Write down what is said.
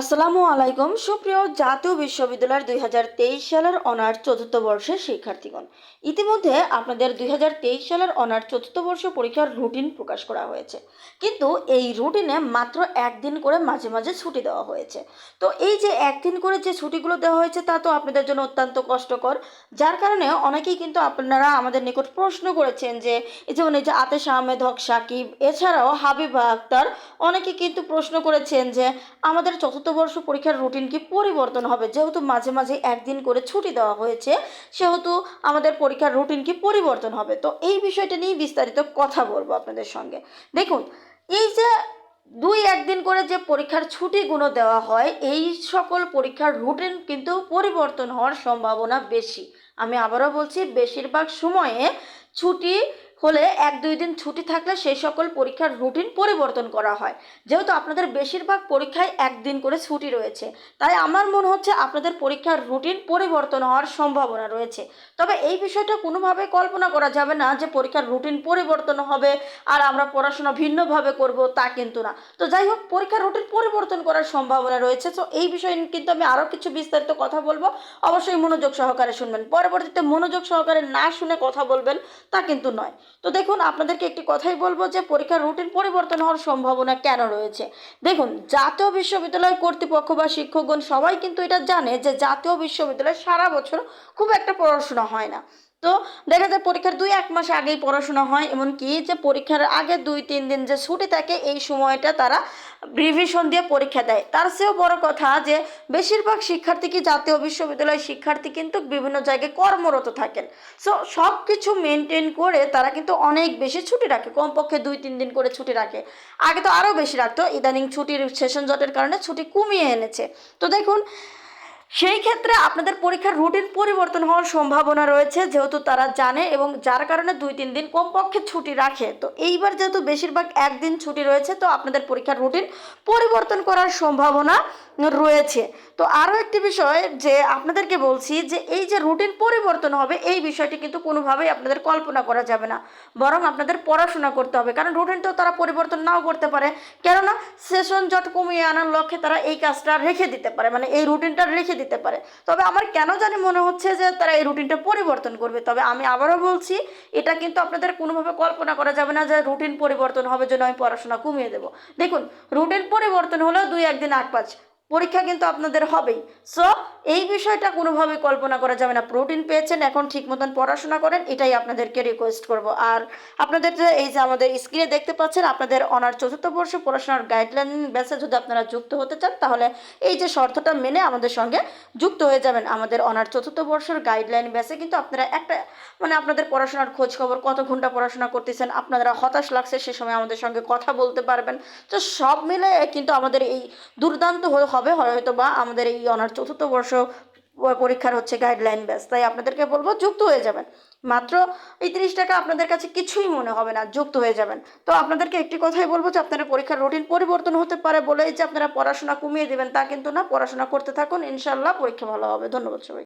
আসসালামু আলাইকুম। সুপ্রিয় জাতীয় বিশ্ববিদ্যালয়ের দুই হাজার তেইশ সালের অনার্স চতুর্থ বর্ষের শিক্ষার্থীগণ, ইতিমধ্যে আপনাদের দুই হাজার তেইশ সালের অনার্স চতুর্থ বর্ষ পরীক্ষার রুটিন প্রকাশ করা হয়েছে। কিন্তু এই রুটিনে মাত্র একদিন করে মাঝে মাঝে ছুটি দেওয়া হয়েছে। তো এই যে একদিন করে যে ছুটিগুলো দেওয়া হয়েছে তা তো আপনাদের জন্য অত্যন্ত কষ্টকর। যার কারণে অনেকেই কিন্তু আপনারা আমাদের নিকট প্রশ্ন করেছেন যে যেমন এই যে আতেশ আহমেদ হক সাকিব, এছাড়াও হাবিবা আক্তার, অনেকে কিন্তু প্রশ্ন করেছেন যে, আমাদের চতুর্থ বর্ষ পরীক্ষার রুটিন কি পরিবর্তন হবে? যেহেতু মাঝে মাঝে একদিন করে ছুটি দেওয়া হয়েছে, সেহেতু আমাদের পরীক্ষার রুটিন কি পরিবর্তন হবে? তো এই বিষয়টা নিয়ে বিস্তারিত কথা বলব আপনাদের সঙ্গে। দেখুন, এই যে দুই একদিন করে যে পরীক্ষার ছুটিগুলো দেওয়া হয়, এই সকল পরীক্ষার রুটিন কিন্তু পরিবর্তন হওয়ার সম্ভাবনা বেশি। আমি আবারও বলছি, বেশিরভাগ সময়ে ছুটি হলে এক দুই দিন ছুটি থাকলে সেই সকল পরীক্ষার রুটিন পরিবর্তন করা হয়। যেহেতু আপনাদের বেশিরভাগ পরীক্ষায় একদিন করে ছুটি রয়েছে, তাই আমার মনে হচ্ছে আপনাদের পরীক্ষার রুটিন পরিবর্তন হওয়ার সম্ভাবনা রয়েছে। তবে এই বিষয়টা কোনোভাবে কল্পনা করা যাবে না যে পরীক্ষার রুটিন পরিবর্তন হবে আর আমরা পড়াশোনা ভিন্নভাবে করব তা কিন্তু না। তো যাই হোক, পরীক্ষার রুটিন পরিবর্তন করার সম্ভাবনা রয়েছে। তো এই বিষয়ে কিন্তু আমি আরও কিছু বিস্তারিত কথা বলব। অবশ্যই মনোযোগ সহকারে শুনবেন। পরবর্তীতে মনোযোগ সহকারে না শুনে কথা বলবেন তা কিন্তু নয়। তো দেখুন, আপনাদেরকে একটি কথাই বলব যে পরীক্ষার রুটিন পরিবর্তন হওয়ার সম্ভাবনা কেন রয়েছে? দেখুন, জাতীয় বিশ্ববিদ্যালয় কর্তৃপক্ষ বা শিক্ষকগণ সবাই কিন্তু এটা জানে যে জাতীয় বিশ্ববিদ্যালয় সারা বছর খুব একটা পড়াশোনা হয় না। তো দেখা যায় পরীক্ষার দুই, এক মাস আগেই পড়াশোনা হয়, এমনকি যে পরীক্ষার আগে দুই, তিন দিন যে ছুটি থাকে, এই সময়টা তারা রিভিশন দিয়ে পরীক্ষা দেয়। তার চেয়েও বড় কথা যে বেশিরভাগ শিক্ষার্থী কি জাতীয় বিশ্ববিদ্যালয়ের শিক্ষার্থী কিন্তু বিভিন্ন জায়গায় কর্মরত থাকেন। সো সব কিছু মেনটেন করে তারা কিন্তু অনেক বেশি ছুটি রাখে। কমপক্ষে দুই, তিন দিন করে ছুটি রাখে। আগে তো আরও বেশি রাখতো। ইদানিং ছুটির সেশন জটের কারণে ছুটি কমিয়ে এনেছে। তো দেখুন সেই ক্ষেত্রে আপনাদের পরীক্ষার রুটিন পরিবর্তন হওয়ার সম্ভাবনা রয়েছে, যেহেতু তারা জানে এবং যার কারণে দুই, তিন দিন কমপক্ষে ছুটি রাখে। তো এইবার যেহেতু বেশিরভাগ একদিন ছুটি রয়েছে, তো আপনাদের পরীক্ষার রুটিন পরিবর্তন করার সম্ভাবনা রয়েছে। তো আরও একটি বিষয় যে আপনাদেরকে বলছি যে এই যে রুটিন পরিবর্তন হবে, এই বিষয়টি কিন্তু কোনোভাবেই আপনাদের কল্পনা করা যাবে না। বরং আপনাদের পড়াশোনা করতে হবে। কারণ রুটিন তো তারা পরিবর্তন নাও করতে পারে। কেননা সেশন জট কমিয়ে আনার লক্ষ্যে তারা এই কাজটা রেখে দিতে পারে মানে এই রুটিনটা রেখে দিতে পারে। তবে আমার কেন জানি মনে হচ্ছে যে তারা এই রুটিনটা পরিবর্তন করবে। তবে আমি আবারও বলছি, এটা কিন্তু আপনাদের কোনোভাবে কল্পনা করা যাবে না যে রুটিন পরিবর্তন হবে জন্য আমি পড়াশোনা কমিয়ে দেবো। দেখুন রুটিন পরিবর্তন হলেও দুই একদিন আগ পাঁচ। পরীক্ষা কিন্তু আপনাদের হবেই। সো এই বিষয়টা কোনোভাবে কল্পনা করা যাবে না। প্রোটিন পেয়েছেন, এখন ঠিক মতন পড়াশোনা করেন, এটাই আপনাদেরকে রিকোয়েস্ট করব। আর আপনাদের এই যে আমাদের স্ক্রিনে দেখতে পাচ্ছেন, আপনাদের অনার চতুর্থ বর্ষ পড়াশোনার গাইডলাইন ব্যাসে যদি আপনারা যুক্ত হতে চান, তাহলে এই যে শর্তটা মেনে আমাদের সঙ্গে যুক্ত হয়ে যাবেন। আমাদের অনার চতুর্থ বর্ষের গাইডলাইন ব্যাসে কিন্তু আপনারা একটা মানে আপনাদের পড়াশোনার খোঁজ খবর, কত ঘণ্টা পড়াশোনা করতেছেন, আপনারা হতাশ লাগছে, সে সময় আমাদের সঙ্গে কথা বলতে পারবেন। তো সব মিলে কিন্তু আমাদের এই দুর্দান্ত হবে, হয়তো বা আমাদের এই অনার চতুর্থ বর্ষ পরীক্ষার হচ্ছে গাইডলাইন ব্যাস তাই আপনাদেরকে বলব যুক্ত হয়ে যাবেন। মাত্র এই তিরিশ টাকা আপনাদের কাছে কিছুই মনে হবে না, যুক্ত হয়ে যাবেন। তো আপনাদেরকে একটি কথাই বলব যে আপনারা পরীক্ষার রুটিন পরিবর্তন হতে পারে বলেই যে আপনারা পড়াশোনা কমিয়ে দেবেন, তা কিন্তু না। পড়াশোনা করতে থাকুন ইনশাল্লাহ পরীক্ষা ভালো হবে। ধন্যবাদ সবাই